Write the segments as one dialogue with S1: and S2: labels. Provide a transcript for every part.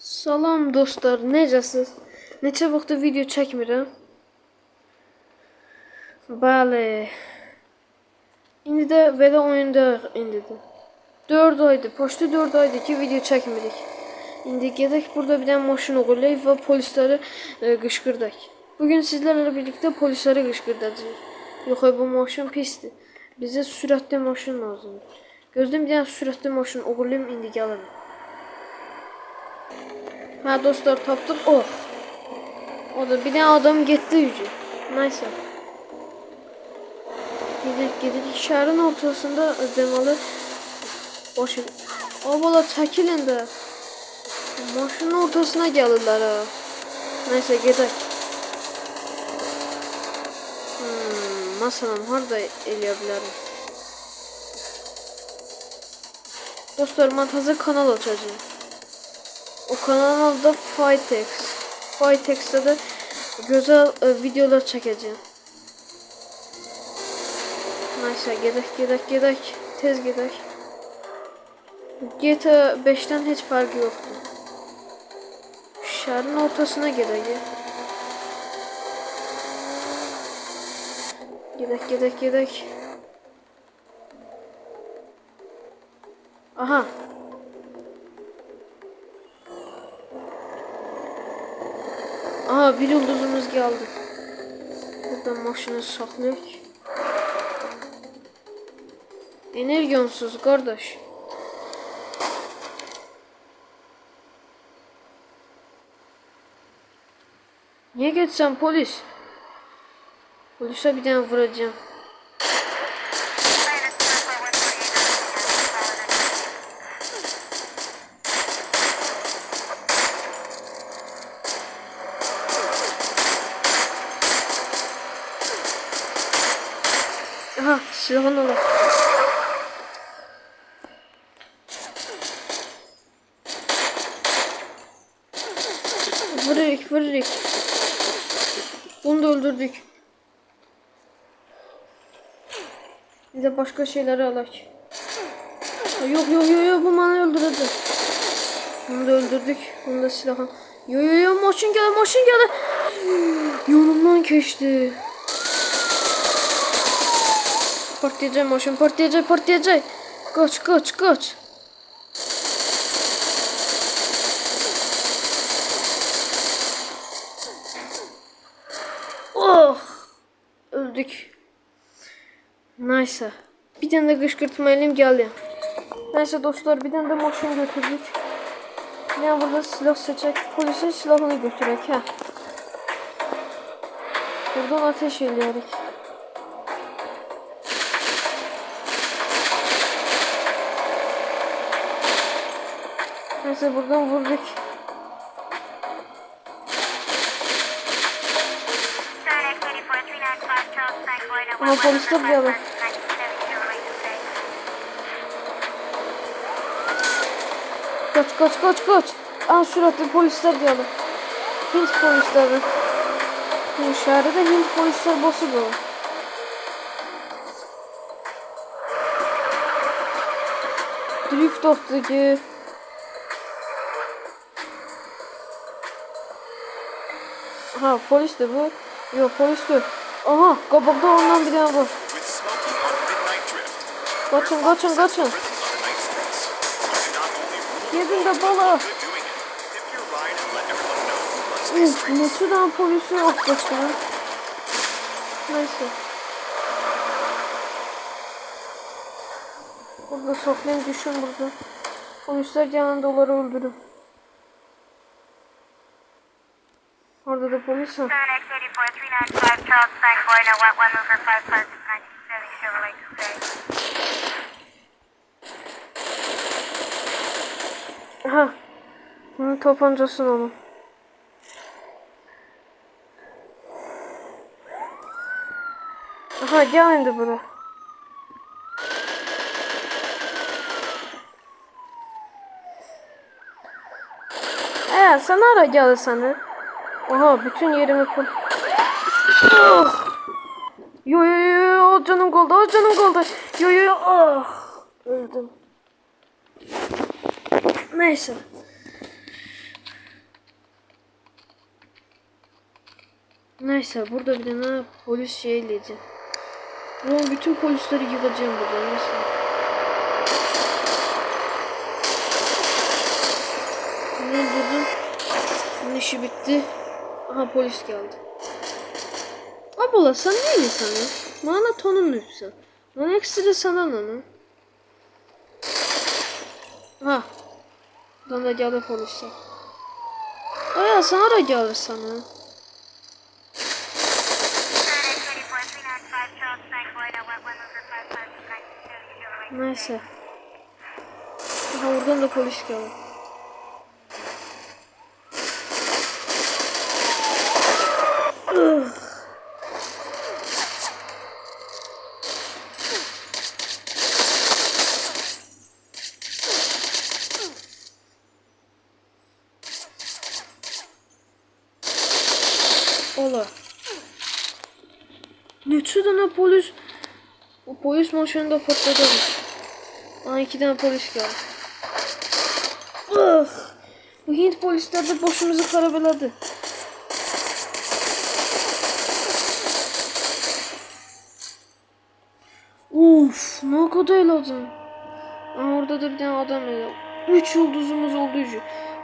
S1: Salam dostlar, necəsiz? Neçə vaxtdır video çəkmirəm? Bəli. İndi də belə oyundayıq indi də. 4 aydır, poçtu 4 aydır ki video çəkmirik. İndi gedək burada bir dənə maşın oğurlayıb və polisləri e, qışqırdaq. Bugün sizlərlə birlikdə polisləri qışqırdacağıq. Yox, ay, bu maşın pisdir. Bizə sürətli maşın lazımdır. Gözləyim bir dənə sürətli maşın oğurlayım indi gəlirim. Ha dostlar taptık. Oh. O da bir tane adam gitti yüzü. Neyse. Gidelim gidelim. Şehrin ortasında ödemeli. Boş ver. Abala çəkilin də. Maşının ortasına gəlirlər ha. Neyse gidelim. Hmm, masalam harda eləyə? Dostlar, mən təzə kanal açacağım. O kanalda Fightex. Fightex'te de güzel e, videolar çekeceğim. Neyse gedek gedek gedek. Tez gedek. GTA 5'ten hiç farkı yoktu. Şehrin ortasına gedek. Gedek gedek gedek. Aha Aha bir yıldızımız geldi. Buradan maşını saklayık. Enerjonsuz kardeş. Niye geçsem polis? Polise bir tane vuracağım. Aha silahın olur. Vururuk vururuk. Bunu da öldürdük. Bir de başka şeyleri alak. Yok yok yok yok bu bana öldürdü. Bunu da öldürdük. Bunu da silahı. Yo yo yo maşın geldi maşın geldi. Yanımdan geçti. Partlayacak maşın partlayacak partlayacak. Kaç kaç kaç. Oh. Öldük. Neyse. Bir tane de kışkırtma elim geldi. Neyse dostlar bir tane de maşın götürdük. Yani burada silah seçecek. Polisin silahını götürek ha. Buradan ateş eləyərik. Neyse buradan vurduk.
S2: Ama polisler bir adam.
S1: Kaç kaç kaç kaç. En süratli polisler geldi. Hint polisleri. Bu şehirde Hint polisler bosu dolu. Drift optiki. Ha polis de bu. Yok polis de. Aha kabakta ondan bir tane var. Kaçın kaçın kaçın. Yedin de
S2: these
S1: Uf tane polisi yok başka. Neyse. Burada saklayın düşün burada. Polisler yanında onları öldürün. Orada da polis var.
S3: Sonic 84 395 Charles Frank Boyno, Wet One Mover 5 Parts 1970 Chevrolet Coupe.
S1: Aha. Bunun tabancasını alın. Aha gel indi buraya. Ee sen ara gelirsen ha? Oha bütün yerimi pul. Oh. Yo yo yo canım golda oh, canım golda. Yo yo yo oh. Öldüm. Neyse. Neyse burada bir tane polis şeyleydi. Ulan bütün polisleri yıkacağım burada neyse. Ne dedim? işi bitti. Aha polis geldi. Abla sen ne insanı? Bana tonun lütfen. Bana ekstra sana ne? Ha. Buradan da geldi polisler. Aya sana da gelir sana.
S3: Saturday 24 395 Charles Bank Boyna wet one mover 5592
S1: Neyse. Aha oradan da polis geldi. Ola. Neçə dənə polis o polis maşını da patladı. Aa iki tane polis geldi. Ah! Bu Hint polisler de başımızı karabeladı. Uf, ne kadar. Aa, orada da bir tane adam var. 3 yıldızımız olduğu için.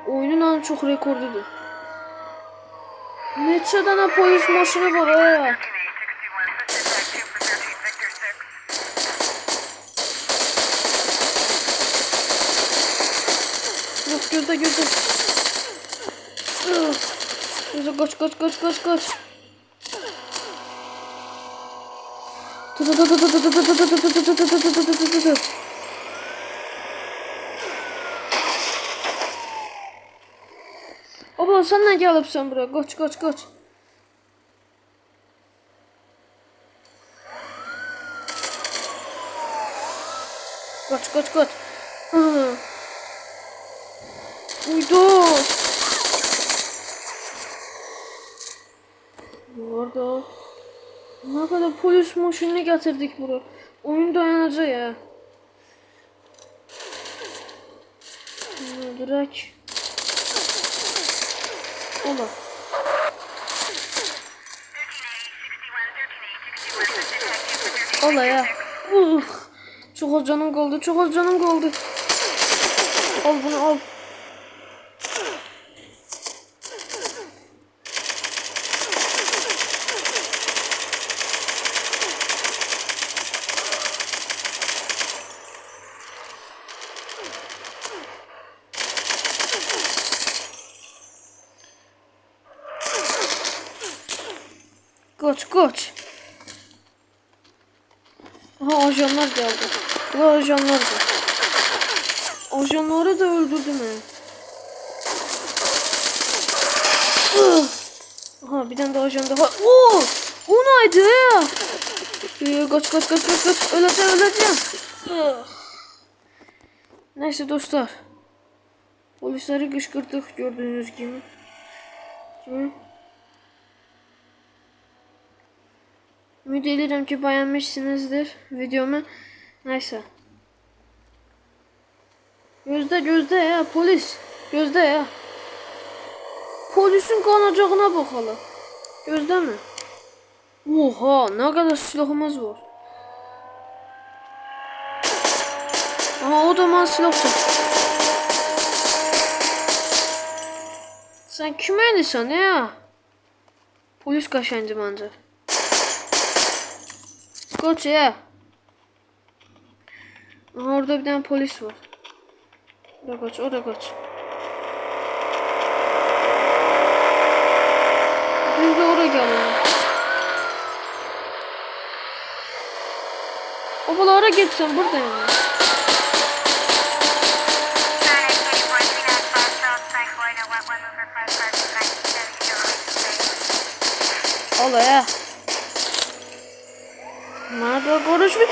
S1: Oyunun en çok rekordudur. Neçə dənə polis maşını var ha?
S3: 1361 Sister Type 2 for 13 Victor 6
S1: Yok gözde gözde. Ugh. Gözde kaç kaç kaç kaç kaç. Tı tı tı tı tı tı tı Korsanla gelipsən bura. Qoç, qoç, qoç. Koç koç koç. Uydu. Bu arada ne kadar polis maşinini getirdik buraya. Oyun dayanacak ya. Öldürek. Direkt. Ola.
S3: 13 61 13
S1: Ola ya. Uh. Çok az canım kaldı. Çok az canım kaldı. Al bunu al. Koç koç. Aha ajanlar geldi. Bu ajanlar da. Ajanları da öldürdü mü? Aha bir tane daha ajan daha. Oo! O neydi? Ee, kaç kaç kaç kaç kaç. Öleceğim öleceğim. Neyse dostlar. Polisleri kışkırttık gördüğünüz gibi. Hı? Ümit ederim ki beğenmişsinizdir videomu. Neyse. Gözde gözde ya polis. Gözde ya. Polisin kanacağına bakalım. Gözde mi? Oha ne kadar silahımız var. Aha o da bana silah çek. Sen kime elisən ya? Polis kaşancı bence. Koç ya. Aha, orada bir tane polis var. O da kaç, o da kaç. Biz de oraya gelelim. O bulalara geçsen burada yani.
S3: Saturday 24
S1: Merhaba Barış Bey.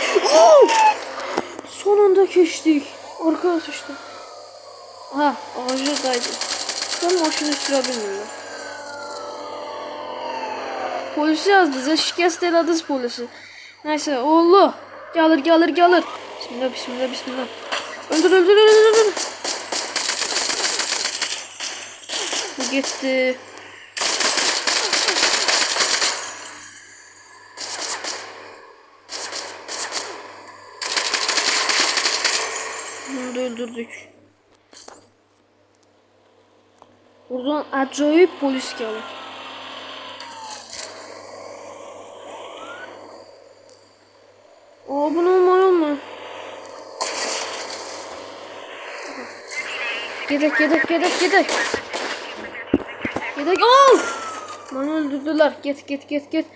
S1: Son anda geçtik. Arkaya sıçtım. Ha ağacı daydı. Ben maşını sürebilmiyorum. Polisi yazdı. Size şikayet ediniz polisi. Neyse oğlu. Gelir gelir gelir. Bismillah bismillah bismillah. Öldür öldür öldür öldür. Bu gitti. Öldürdük. Buradan acayip polis gelir. Aa bunu olmuyor mu? Gedek gedek gedek gedek. Gedek al. Beni öldürdüler. Git git git git.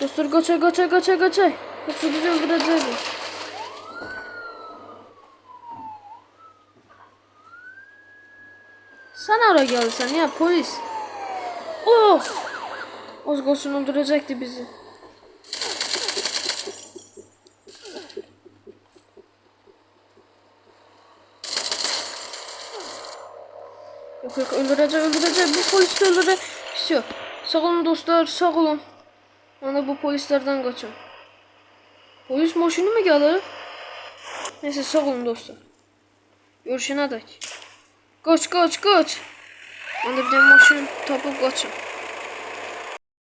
S1: Dostlar kaça kaça kaça kaça. Yoksa bizi öldürecekler. Sen ara gelsen ya polis. Oh! Ozgosun öldürecekti bizi. Yok yok öldürecek öldürecek bu polis de öldürecek. İstiyor. Sağ olun dostlar sağ olun. Ana bu polislerden kaçın. Polis maşını mı gelir? Neyse sağ olun dostlar. Görüşene dek. Kaç kaç. Ben de bir tane maşın tapıp kaçın.